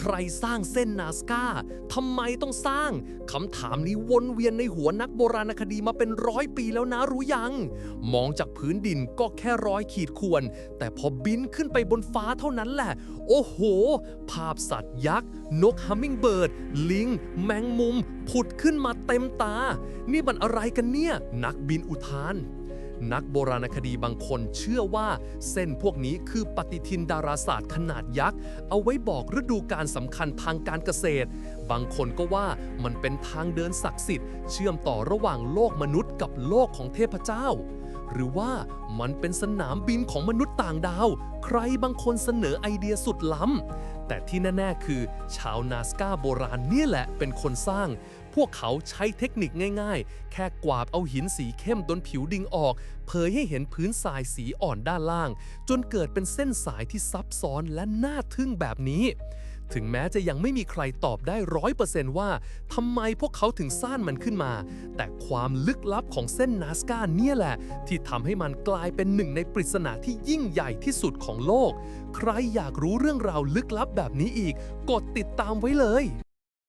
ใครสร้างเส้นนาสกาทำไมต้องสร้างคำถามนี้วนเวียนในหัวนักโบราณคดีมาเป็นร้อยปีแล้วนะรู้ยัง มองจากพื้นดินก็แค่ร้อยขีดข่วน แต่พอบินขึ้นไปบนฟ้าเท่านั้นแหละ โอ้โห ภาพสัตว์ยักษ์ นกฮัมมิงเบิร์ด ลิง แมงมุม ผุดขึ้นมาเต็มตา นี่มันอะไรกันเนี่ย นักบินอุทาน นักโบราณคดีบางคนเชื่อว่า เส้นพวกนี้คือปฏิทินดาราศาสตร์ขนาดยักษ์ เอาไว้บอกฤดูการสำคัญทางการเกษตร บางคนก็ว่ามันเป็นทางเดินศักดิ์สิทธิ์ เชื่อมต่อระหว่างโลกมนุษย์กับโลกของเทพเจ้า หรือว่ามันเป็นสนามบินของมนุษย์ต่างดาว ใครบางคนเสนอไอเดียสุดล้ำ แต่ที่แน่ ๆ คือ ชาวนาสกาโบราณนี่แหละเป็นคนสร้าง พวกเขาใช้เทคนิคง่ายๆ แค่กวาดเอาหินสีเข้มบนผิวดิงออก เผยให้เห็นพื้นทรายสีอ่อนด้านล่าง จนเกิดเป็นเส้นสายที่ซับซ้อนและน่าทึ่งแบบนี้ ถึงแม้จะยังไม่มีใครตอบได้ร้อยเปอร์เซนต์ว่าทำไมพวกเขาถึงสร้างมันขึ้นมา แต่ความลึกลับของเส้นนาสกาเนี่ยแหละ ที่ทำให้มันกลายเป็นหนึ่งในปริศนาที่ยิ่งใหญ่ที่สุดของโลก ใครอยากรู้เรื่องราวลึกลับแบบนี้อีก กดติดตามไว้เลย